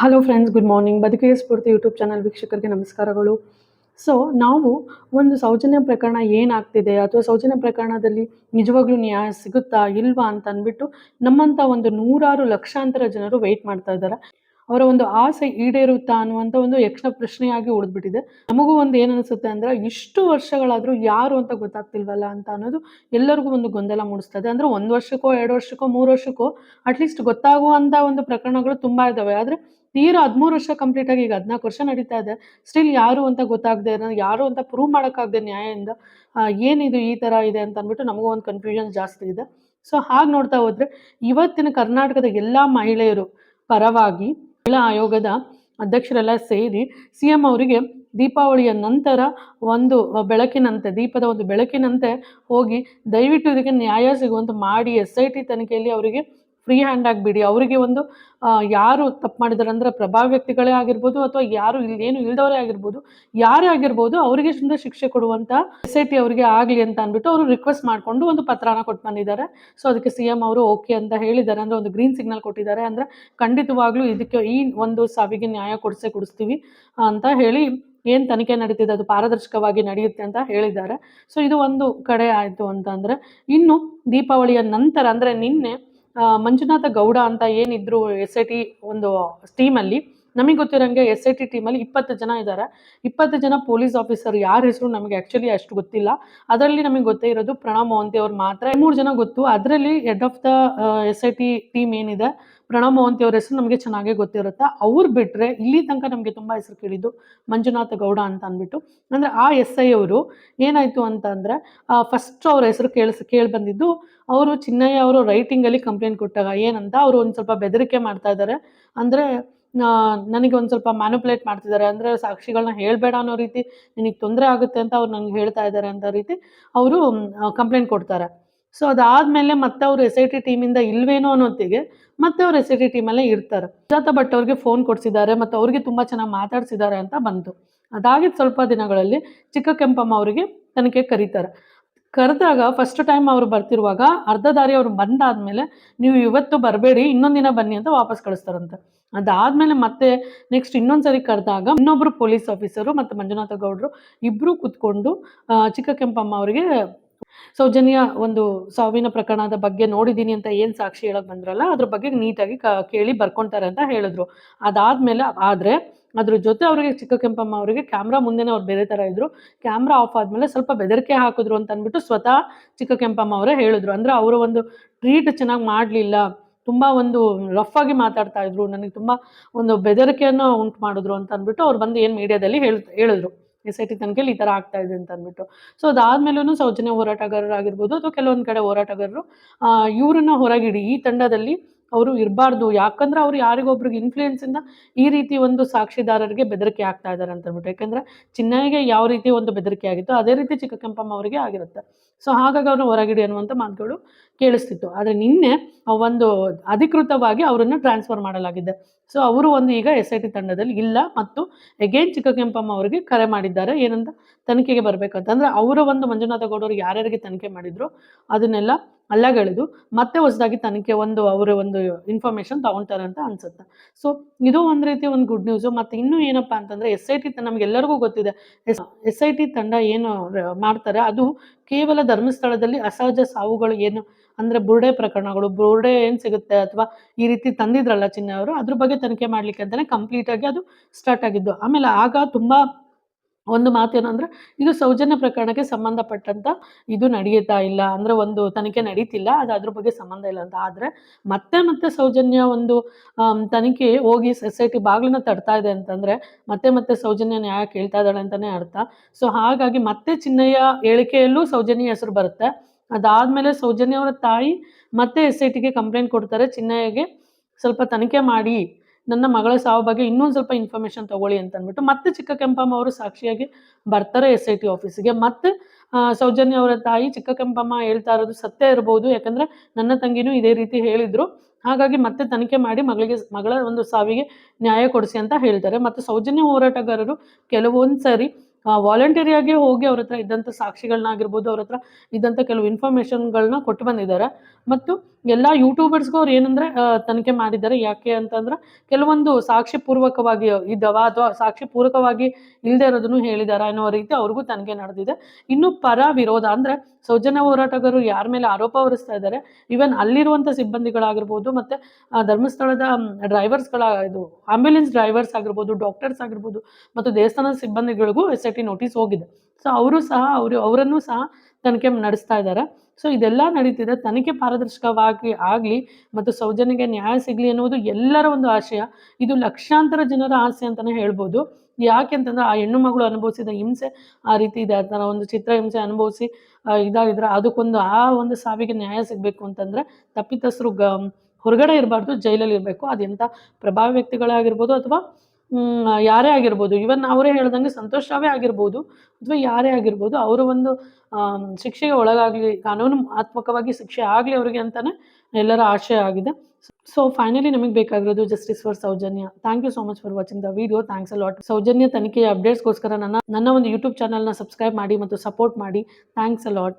Hello friends good morning ಬದುಕಿಗೆ ಸ್ಫೂರ್ತಿ YouTube channel ವೀಕ್ಷಕರಿಗೆ ನಮಸ್ಕಾರಗಳು. ಸೊ ನಾವು ಒಂದು ಸೌಜನ್ಯ ಪ್ರಕರಣ ಏನಾಗ್ತಿದೆ ಅಥವಾ ಸೌಜನ್ಯ ಪ್ರಕರಣದಲ್ಲಿ ನಿಜವಾಗ್ಲೂ ನ್ಯಾಯ ಸಿಗುತ್ತಾ ಇಲ್ವಾ ಅಂತ ಅಂದ್ಬಿಟ್ಟು ನಮ್ಮಂಥ ಒಂದು ನೂರಾರು ಲಕ್ಷಾಂತರ ಜನರು ವೆಯ್ಟ್ ಮಾಡ್ತಾ ಇದ್ದಾರೆ. ಅವರ ಒಂದು ಆಸೆ ಈಡೇರುತ್ತಾ ಅನ್ನುವಂಥ ಒಂದು ಯಕ್ಷ ಪ್ರಶ್ನೆಯಾಗಿ ಉಳಿದ್ಬಿಟ್ಟಿದೆ. ನಮಗೂ ಒಂದು ಏನು ಅನಿಸುತ್ತೆ ಅಂದರೆ, ಇಷ್ಟು ವರ್ಷಗಳಾದರೂ ಯಾರು ಅಂತ ಗೊತ್ತಾಗ್ತಿಲ್ವಲ್ಲ ಅಂತ ಅನ್ನೋದು ಎಲ್ಲರಿಗೂ ಒಂದು ಗೊಂದಲ ಮೂಡಿಸ್ತದೆ. ಅಂದರೆ ಒಂದು ವರ್ಷಕ್ಕೋ, ಎರಡು ವರ್ಷಕ್ಕೋ, ಮೂರು ವರ್ಷಕ್ಕೋ ಅಟ್ಲೀಸ್ಟ್ ಗೊತ್ತಾಗುವಂಥ ಒಂದು ಪ್ರಕರಣಗಳು ತುಂಬ ಇದ್ದಾವೆ ಆದರೆ ತೀರಾ ಹದಿಮೂರು ವರ್ಷ ಕಂಪ್ಲೀಟ್ ಆಗಿ ಈಗ ಹದಿನಾಲ್ಕು ವರ್ಷ ನಡೀತಾ ಇದೆ. ಸ್ಟಿಲ್ ಯಾರು ಅಂತ ಗೊತ್ತಾಗದೆ ಯಾರು ಅಂತ ಪ್ರೂವ್ ಮಾಡೋಕ್ಕಾಗದೆ ನ್ಯಾಯದಿಂದ ಏನಿದು ಈ ಥರ ಇದೆ ಅಂತ ಅಂದ್ಬಿಟ್ಟು ನಮಗೂ ಒಂದು ಕನ್ಫ್ಯೂಷನ್ ಜಾಸ್ತಿ ಇದೆ. ಸೊ ಹಾಗೆ ನೋಡ್ತಾ ಹೋದ್ರೆ, ಇವತ್ತಿನ ಕರ್ನಾಟಕದ ಎಲ್ಲ ಮಹಿಳೆಯರು ಪರವಾಗಿ ಮಹಿಳಾ ಆಯೋಗದ ಅಧ್ಯಕ್ಷರೆಲ್ಲ ಸೇರಿ ಸಿ ಎಂ ಅವರಿಗೆ ದೀಪಾವಳಿಯ ನಂತರ ಒಂದು ಬೆಳಕಿನಂತೆ, ದೀಪದ ಒಂದು ಬೆಳಕಿನಂತೆ ಹೋಗಿ ದಯವಿಟ್ಟು ಇದಕ್ಕೆ ನ್ಯಾಯ ಸಿಗುವಂತೆ ಮಾಡಿ ಎಸ್ ಐ ಟಿ ತನಿಖೆಯಲ್ಲಿ ಅವರಿಗೆ ಫ್ರೀ ಹ್ಯಾಂಡ್ ಆಗಿಬಿಡಿ. ಅವರಿಗೆ ಒಂದು ಯಾರು ತಪ್ಪು ಮಾಡಿದಾರೆ ಅಂದರೆ ಪ್ರಭಾವಿ ವ್ಯಕ್ತಿಗಳೇ ಆಗಿರ್ಬೋದು ಅಥವಾ ಯಾರು ಇಲ್ಲಿ ಏನು ಇಲ್ಲದವರೇ ಆಗಿರ್ಬೋದು, ಯಾರೇ ಆಗಿರ್ಬೋದು ಅವರಿಗೆ ಸುಂದರ ಶಿಕ್ಷೆ ಕೊಡುವಂಥ ಎಸ್ ಐ ಟಿ ಅವರಿಗೆ ಆಗಲಿ ಅಂತ ಅಂದ್ಬಿಟ್ಟು ಅವರು ರಿಕ್ವೆಸ್ಟ್ ಮಾಡಿಕೊಂಡು ಒಂದು ಪತ್ರನ ಕೊಟ್ಟು ಬಂದಿದ್ದಾರೆ. ಸೊ ಅದಕ್ಕೆ ಸಿ ಎಂ ಅವರು ಓಕೆ ಅಂತ ಹೇಳಿದ್ದಾರೆ. ಅಂದರೆ ಒಂದು ಗ್ರೀನ್ ಸಿಗ್ನಲ್ ಕೊಟ್ಟಿದ್ದಾರೆ. ಅಂದರೆ ಖಂಡಿತವಾಗ್ಲೂ ಇದಕ್ಕೆ ಈ ಒಂದು ಸಾವಿಗೆ ನ್ಯಾಯ ಕೊಡಿಸೇ ಕೊಡಿಸ್ತೀವಿ ಅಂತ ಹೇಳಿ ಏನು ತನಿಖೆ ನಡೀತಿದೆ, ಅದು ಪಾರದರ್ಶಕವಾಗಿ ನಡೆಯುತ್ತೆ ಅಂತ ಹೇಳಿದ್ದಾರೆ. ಸೊ ಇದು ಒಂದು ಕಡೆ ಆಯಿತು ಅಂತಂದರೆ ಇನ್ನು ದೀಪಾವಳಿಯ ನಂತರ ಅಂದರೆ ನಿನ್ನೆ ಮಂಜುನಾಥ ಗೌಡ ಅಂತ ಏನಿದ್ರು ಎಸ್ ಐ ಟಿ ಒಂದು ಟೀಮಲ್ಲಿ ನಮಗೆ ಗೊತ್ತಿರೋಂಗೆ ಎಸ್ ಐ ಟಿ ಟೀಮಲ್ಲಿ ಇಪ್ಪತ್ತು ಜನ ಇದ್ದಾರೆ ಇಪ್ಪತ್ತು ಜನ ಪೊಲೀಸ್ ಆಫೀಸರ್ ಯಾರ ಹೆಸರು ನಮಗೆ ಆ್ಯಕ್ಚುಲಿ ಅಷ್ಟು ಗೊತ್ತಿಲ್ಲ. ಅದರಲ್ಲಿ ನಮಗೆ ಗೊತ್ತೇ ಇರೋದು ಪ್ರಣವ್ ಮೋಹಂತಿ ಅವ್ರು ಮಾತ್ರ. ಮೂರು ಜನ ಗೊತ್ತು. ಅದರಲ್ಲಿ head of the S I T team ಏನಿದೆ ಪ್ರಣವ್ ಮೋಹಂತಿ ಅವ್ರ ಹೆಸರು ನಮಗೆ ಚೆನ್ನಾಗೇ ಗೊತ್ತಿರುತ್ತೆ. ಅವ್ರು ಬಿಟ್ಟರೆ ಇಲ್ಲಿ ತನಕ ನಮಗೆ ತುಂಬ ಹೆಸರು ಕೇಳಿದ್ದು ಮಂಜುನಾಥ ಗೌಡ ಅಂತ ಅಂದ್ಬಿಟ್ಟು. ಅಂದರೆ ಆ ಎಸ್ ಐ ಅವರು ಏನಾಯಿತು ಅಂತ ಅಂದರೆ ಫಸ್ಟ್ ಅವ್ರ ಹೆಸರು ಕೇಳಿಸ್, ಕೇಳಿ ಬಂದಿದ್ದು ಅವರು ಚಿನ್ನಯ್ಯ ಅವರು ರೈಟಿಂಗಲ್ಲಿ ಕಂಪ್ಲೇಂಟ್ ಕೊಟ್ಟಾಗ. ಏನಂತ ಅವರು ಒಂದು ಸ್ವಲ್ಪ ಬೆದರಿಕೆ ಮಾಡ್ತಾ ಇದ್ದಾರೆ ಅಂದರೆ ನನಗೆ ಒಂದು ಸ್ವಲ್ಪ ಮ್ಯಾನುಪುಲೇಟ್ ಮಾಡ್ತಿದ್ದಾರೆ ಅಂದರೆ ಸಾಕ್ಷಿಗಳನ್ನ ಹೇಳಬೇಡ ಅನ್ನೋ ರೀತಿ, ನಿನಗೆ ತೊಂದರೆ ಆಗುತ್ತೆ ಅಂತ ಅವ್ರು ನನಗೆ ಹೇಳ್ತಾ ಇದ್ದಾರೆ ಅಂತ ರೀತಿ ಅವರು ಕಂಪ್ಲೇಂಟ್ ಕೊಡ್ತಾರೆ. ಸೊ ಅದಾದಮೇಲೆ ಮತ್ತೆ ಅವ್ರು ಎಸ್ ಐ ಟಿ ಟೀಮಿಂದ ಇಲ್ವೇನೋ ಅನ್ನೋತ್ತಿಗೆ ಮತ್ತೆ ಅವ್ರು ಎಸ್ ಐ ಟಿ ಟೀಮಲ್ಲೇ ಇರ್ತಾರೆ. ಸುಜಾತ ಭಟ್ ಅವ್ರಿಗೆ ಫೋನ್ ಕೊಡಿಸಿದ್ದಾರೆ, ಮತ್ತು ಅವ್ರಿಗೆ ತುಂಬ ಚೆನ್ನಾಗಿ ಮಾತಾಡ್ಸಿದ್ದಾರೆ ಅಂತ ಬಂತು. ಅದಾಗಿದ್ದ ಸ್ವಲ್ಪ ದಿನಗಳಲ್ಲಿ ಚಿಕ್ಕ ಕೆಂಪಮ್ಮ ಅವರಿಗೆ ತನಿಖೆ ಕರೀತಾರೆ. ಕರೆದಾಗ ಫಸ್ಟ್ ಟೈಮ್ ಅವರು ಬರ್ತಿರುವಾಗ ಅರ್ಧ ದಾರಿ ಅವ್ರು ಬಂದಾದ್ಮೇಲೆ ನೀವು ಇವತ್ತು ಬರಬೇಡಿ, ಇನ್ನೊಂದು ದಿನ ಬನ್ನಿ ಅಂತ ವಾಪಸ್ ಕಳಿಸ್ತಾರಂತೆ. ಅದಾದ್ಮೇಲೆ ಮತ್ತೆ ನೆಕ್ಸ್ಟ್ ಇನ್ನೊಂದು ಸರಿ ಕರೆದಾಗ ಇನ್ನೊಬ್ರು ಪೊಲೀಸ್ ಆಫೀಸರು ಮತ್ತು ಮಂಜುನಾಥ ಗೌಡರು ಇಬ್ಬರು ಕುತ್ಕೊಂಡು ಚಿಕ್ಕ ಕೆಂಪಮ್ಮ ಅವರಿಗೆ ಸೌಜನ್ಯ ಒಂದು ಸಾವಿನ ಪ್ರಕರಣದ ಬಗ್ಗೆ ನೋಡಿದ್ದೀನಿ ಅಂತ ಏನು ಸಾಕ್ಷಿ ಹೇಳಕ್ ಬಂದ್ರಲ್ಲ, ಅದ್ರ ಬಗ್ಗೆ ನೀಟಾಗಿ ಕೇಳಿ ಬರ್ಕೊಂತಾರೆ ಅಂತ ಹೇಳಿದ್ರು. ಅದಾದ್ಮೇಲೆ ಆದರೆ ಅದ್ರ ಜೊತೆ ಅವರಿಗೆ ಚಿಕ್ಕ ಕೆಂಪಮ್ಮ ಅವರಿಗೆ ಕ್ಯಾಮ್ರಾ ಮುಂದೆನೇ ಅವ್ರು ಬೇರೆ ಥರ ಇದ್ರು. ಕ್ಯಾಮ್ರಾ ಆಫ್ ಆದಮೇಲೆ ಸ್ವಲ್ಪ ಬೆದರಿಕೆ ಹಾಕಿದ್ರು ಅಂತ ಅಂದ್ಬಿಟ್ಟು ಸ್ವತಃ ಚಿಕ್ಕ ಕೆಂಪಮ್ಮ ಅವರೇ ಹೇಳಿದ್ರು. ಅಂದರೆ ಅವರು ಒಂದು ಟ್ರೀಟ್ ಚೆನ್ನಾಗಿ ಮಾಡಲಿಲ್ಲ, ತುಂಬ ಒಂದು ರಫ್ ಆಗಿ ಮಾತಾಡ್ತಾ ಇದ್ರು, ನನಗೆ ತುಂಬ ಒಂದು ಬೆದರಿಕೆಯನ್ನು ಉಂಟು ಮಾಡಿದ್ರು ಅಂತ ಅಂದ್ಬಿಟ್ಟು ಅವ್ರು ಬಂದು ಏನು ಮೀಡಿಯಾದಲ್ಲಿ ಹೇಳ್ ಹೇಳಿದ್ರು. ಎಸ್ ಐ ಟಿ ತನಕ ಈ ಥರ ಆಗ್ತಾ ಇದೆ ಅಂತ ಅಂದ್ಬಿಟ್ಟು. ಸೊ ಅದಾದ್ಮೇಲೂ ಸೌಜನ್ಯ ಹೋರಾಟಗಾರರಾಗಿರ್ಬೋದು ಅಥವಾ ಕೆಲವೊಂದು ಕಡೆ ಹೋರಾಟಗಾರರು ಇವ್ರನ್ನ ಹೊರಗಿಡಿ. ಈ ತಂಡದಲ್ಲಿ ಅವರು ಇರಬಾರ್ದು. ಯಾಕಂದ್ರೆ ಅವ್ರು ಯಾರಿಗೊಬ್ರಿಗೆ ಇನ್ಫ್ಲೂಯೆನ್ಸಿಂದ ಈ ರೀತಿ ಒಂದು ಸಾಕ್ಷಿದಾರರಿಗೆ ಬೆದರಿಕೆ ಆಗ್ತಾ ಇದ್ದಾರೆ ಅಂತ ಅಂದ್ಬಿಟ್ಟು. ಯಾಕಂದ್ರೆ ಚಿನ್ನಯ್ಯಗೆ ಯಾವ ರೀತಿ ಒಂದು ಬೆದರಿಕೆ ಆಗಿತ್ತು ಅದೇ ರೀತಿ ಚಿಕ್ಕಕೆಂಪಮ್ಮ ಅವರಿಗೆ ಆಗಿರುತ್ತೆ. ಸೊ ಹಾಗಾಗಿ ಅವ್ರನ್ನ ಹೊರಗಿಡಿ ಅನ್ನುವಂಥ ಮಾತುಗಳು ಕೇಳಿಸ್ತಿತ್ತು. ಆದರೆ ನಿನ್ನೆ ಒಂದು ಅಧಿಕೃತವಾಗಿ ಅವರನ್ನು ಟ್ರಾನ್ಸ್ಫರ್ ಮಾಡಲಾಗಿದೆ. ಸೊ ಅವರು ಒಂದು ಈಗ ಎಸ್ ಐ ಟಿ ತಂಡದಲ್ಲಿ ಇಲ್ಲ ಮತ್ತು ಎಗೇನ್ ಚಿಕ್ಕ ಕೆಂಪಮ್ಮ ಅವರಿಗೆ ಕರೆ ಮಾಡಿದ್ದಾರೆ. ಏನಂತ? ತನಿಖೆಗೆ ಬರಬೇಕಂತ ಅಂದರೆ ಅವರ ಒಂದು ಮಂಜುನಾಥ ಗೌಡರು ಯಾರ್ಯಾರಿಗೆ ತನಿಖೆ ಮಾಡಿದ್ರು ಅದನ್ನೆಲ್ಲ ಅಲ್ಲಗಳೆದು ಮತ್ತೆ ಹೊಸದಾಗಿ ತನಿಖೆ ಒಂದು ಅವರ ಒಂದು ಇನ್ಫಾರ್ಮೇಷನ್ ತಗೊಳ್ತಾರೆ ಅಂತ ಅನ್ಸುತ್ತೆ. ಸೊ ಇದು ಒಂದು ರೀತಿ ಒಂದು ಗುಡ್ ನ್ಯೂಸು ಮತ್ತು ಇನ್ನೂ ಏನಪ್ಪ ಅಂತಂದರೆ ಎಸ್ ಐ ಟಿ ನಮಗೆಲ್ಲರಿಗೂ ಗೊತ್ತಿದೆ. ಎಸ್ ಎಸ್ ಐ ಟಿ ತಂಡ ಏನು ಮಾಡ್ತಾರೆ? ಅದು ಕೇವಲ ಧರ್ಮಸ್ಥಳದಲ್ಲಿ ಅಸಹಜ ಸಾವುಗಳು ಏನು ಅಂದರೆ ಬುರುಡೆ ಪ್ರಕರಣಗಳು, ಬುರುಡೆ ಏನು ಸಿಗುತ್ತೆ ಅಥವಾ ಈ ರೀತಿ ತಂದಿದ್ರಲ್ಲ ಚಿನ್ನ ಅವರು, ಅದ್ರ ಬಗ್ಗೆ ತನಿಖೆ ಮಾಡಲಿಕ್ಕೆ ಅಂತಲೇ ಕಂಪ್ಲೀಟಾಗಿ ಅದು ಸ್ಟಾರ್ಟ್ ಆಗಿದ್ದು. ಆಮೇಲೆ ಆಗ ತುಂಬ ಒಂದು ಮಾತೇನು ಅಂದರೆ ಇದು ಸೌಜನ್ಯ ಪ್ರಕರಣಕ್ಕೆ ಸಂಬಂಧಪಟ್ಟಂತ ಇದು ನಡೆಯುತ್ತಾ ಇಲ್ಲ ಅಂದರೆ ಒಂದು ತನಿಖೆ ನಡೀತಿಲ್ಲ, ಅದು ಅದ್ರ ಬಗ್ಗೆ ಸಂಬಂಧ ಇಲ್ಲ ಅಂತ. ಆದರೆ ಮತ್ತೆ ಮತ್ತೆ ಸೌಜನ್ಯ ಒಂದು ತನಿಖೆ ಹೋಗಿ ಸೊಸೈಟಿ ಬಾಗಿಲನ್ನ ತಡ್ತಾ ಇದೆ ಅಂತಂದರೆ ಮತ್ತೆ ಮತ್ತೆ ಸೌಜನ್ಯ ನ್ಯಾಯ ಕೇಳ್ತಾ ಇದ್ದಾಳೆ ಅಂತಲೇ ಅರ್ಥ. ಸೊ ಹಾಗಾಗಿ ಮತ್ತೆ ಚಿನ್ನಯ್ಯ ಹೇಳಿಕೆಯಲ್ಲೂ ಸೌಜನ್ಯ ಹೆಸರು ಬರುತ್ತೆ. ಅದಾದಮೇಲೆ ಸೌಜನ್ಯ ಅವರ ತಾಯಿ ಮತ್ತೆ ಎಸ್ ಐ ಟಿಗೆ ಕಂಪ್ಲೇಂಟ್ ಕೊಡ್ತಾರೆ, ಚಿನ್ನಯ್ಯಗೆ ಸ್ವಲ್ಪ ತನಿಖೆ ಮಾಡಿ, ನನ್ನ ಮಗಳ ಸಾವು ಬಗ್ಗೆ ಇನ್ನೊಂದು ಸ್ವಲ್ಪ ಇನ್ಫಾರ್ಮೇಶನ್ ತಗೊಳ್ಳಿ ಅಂತ ಅಂದ್ಬಿಟ್ಟು ಮತ್ತೆ ಚಿಕ್ಕ ಕೆಂಪಮ್ಮ ಅವರು ಸಾಕ್ಷಿಯಾಗಿ ಬರ್ತಾರೆ ಎಸ್ ಐ ಟಿ ಆಫೀಸಿಗೆ ಮತ್ತೆ ಸೌಜನ್ಯ ಅವರ ತಾಯಿ ಚಿಕ್ಕ ಕೆಂಪಮ್ಮ ಹೇಳ್ತಾ ಇರೋದು ಸತ್ಯ ಇರಬಹುದು ಯಾಕಂದ್ರೆ ನನ್ನ ತಂಗಿನೂ ಇದೇ ರೀತಿ ಹೇಳಿದ್ರು. ಹಾಗಾಗಿ ಮತ್ತೆ ತನಿಖೆ ಮಾಡಿ ಮಗಳಿಗೆ, ಮಗಳ ಒಂದು ಸಾವಿಗೆ ನ್ಯಾಯ ಕೊಡಿಸಿ ಅಂತ ಹೇಳ್ತಾರೆ. ಮತ್ತು ಸೌಜನ್ಯ ಹೋರಾಟಗಾರರು ಕೆಲವೊಂದು ಸರಿ ವಾಲಂಟರಿಯಾಗಿ ಹೋಗಿ ಅವ್ರ ಹತ್ರ ಇದ್ದಂಥ ಸಾಕ್ಷಿಗಳನ್ನಾಗಿರ್ಬೋದು ಅವ್ರ ಹತ್ರ ಇದ್ದಂಥ ಕೆಲವು ಇನ್ಫಾರ್ಮೇಷನ್ಗಳನ್ನ ಕೊಟ್ಟು ಬಂದಿದ್ದಾರೆ. ಮತ್ತು ಎಲ್ಲ ಯೂಟ್ಯೂಬರ್ಸ್ಗೂ ಅವ್ರು ಏನಂದ್ರೆ ತನಿಖೆ ಮಾಡಿದ್ದಾರೆ. ಯಾಕೆ ಅಂತಂದ್ರೆ, ಕೆಲವೊಂದು ಸಾಕ್ಷಿ ಪೂರ್ವಕವಾಗಿ ಇದ್ದಾವ ಅಥವಾ ಸಾಕ್ಷಿ ಪೂರ್ವಕವಾಗಿ ಇಲ್ಲದೆ ಇರೋದನ್ನು ಹೇಳಿದಾರ ಅನ್ನೋ ರೀತಿ ಅವ್ರಿಗೂ ತನಿಖೆ ನಡೆದಿದೆ. ಇನ್ನು ಪರ ವಿರೋಧ ಅಂದ್ರೆ, ಸೌಜನ್ಯ ಹೋರಾಟಗಾರರು ಯಾರ ಮೇಲೆ ಆರೋಪ ಹೊರಿಸ್ತಾ ಇದ್ದಾರೆ ಈವನ್ ಅಲ್ಲಿರುವಂಥ ಸಿಬ್ಬಂದಿಗಳಾಗಿರ್ಬೋದು, ಮತ್ತೆ ಧರ್ಮಸ್ಥಳದ ಡ್ರೈವರ್ಸ್ಗಳ ಇದು ಆಂಬ್ಯುಲೆನ್ಸ್ ಡ್ರೈವರ್ಸ್ ಆಗಿರ್ಬೋದು ಡಾಕ್ಟರ್ಸ್ ಆಗಿರ್ಬೋದು, ಮತ್ತು ದೇವಸ್ಥಾನದ ಸಿಬ್ಬಂದಿಗಳಿಗೂ ಎಸ್ ನೋಟಿಸ್ ಹೋಗಿದೆ. ಸೊ ಅವರು ಸಹ, ಅವರು, ಅವರನ್ನು ಸಹ ತನಿಖೆ ನಡೆಸ್ತಾ ಇದ್ದಾರೆ. ಸೊ ಇದೆಲ್ಲ ನಡೀತಿದೆ. ತನಿಖೆ ಪಾರದರ್ಶಕವಾಗಿ ಆಗಲಿ ಮತ್ತು ಸೌಜನ್ಯಗೆ ನ್ಯಾಯ ಸಿಗಲಿ ಅನ್ನೋದು ಎಲ್ಲರ ಒಂದು ಆಶಯ. ಇದು ಲಕ್ಷಾಂತರ ಜನರ ಆಸೆ ಅಂತಲೇ ಹೇಳ್ಬೋದು. ಯಾಕೆ ಅಂತಂದ್ರೆ ಆ ಹೆಣ್ಣು ಮಗಳು ಅನುಭವಿಸಿದ ಹಿಂಸೆ ಆ ರೀತಿ ಇದೆ. ಅದನ್ನ ಒಂದು ಚಿತ್ರ ಹಿಂಸೆ ಅನುಭವಿಸಿ ಇದಾಗಿದ್ರೆ ಅದಕ್ಕೊಂದು ಆ ಒಂದು ಸಾವಿಗೆ ನ್ಯಾಯ ಸಿಗಬೇಕು ಅಂತಂದ್ರೆ ತಪ್ಪಿತಸ್ರು ಗ ಹೊರಗಡೆ ಇರಬಾರ್ದು, ಜೈಲಲ್ಲಿ ಇರಬೇಕು. ಅದೆಂಥ ಪ್ರಭಾವಿ ವ್ಯಕ್ತಿಗಳಾಗಿರ್ಬೋದು ಅಥವಾ ಯಾರೇ ಆಗಿರ್ಬೋದು. ಇವನ್ ಅವರೇ ಹೇಳ್ದಂಗೆ ಸಂತೋಷ್ ರಾವೇ ಆಗಿರ್ಬೋದು. ಅಥವಾ ಯಾರೇ ಆಗಿರ್ಬೋದು, ಅವರು ಒಂದು ಶಿಕ್ಷೆಗೆ ಒಳಗಾಗಲಿ ಕಾನೂನಾತ್ಮಕವಾಗಿ ಶಿಕ್ಷೆ ಆಗಲಿ ಅವರಿಗೆ ಅಂತಾನೆ ಎಲ್ಲರ ಆಶಯ ಆಗಿದೆ. ಸೊ ಫೈನಲಿ ನಮಗೆ ಬೇಕಾಗಿರೋದು justice for Soujanya. Thank you so much for watching the video thanks a lot Soujanya ತನಿಖೆಯ ಅಪ್ಡೇಟ್ಸ್ಗೋಸ್ಕರ ನನ್ನ ನನ್ನ ಒಂದು ಯೂಟ್ಯೂಬ್ ಚಾನಲ್ನ ಸಬ್ಸ್ಕ್ರೈಬ್ ಮಾಡಿ ಮತ್ತು ಸಪೋರ್ಟ್ ಮಾಡಿ. Thanks a lot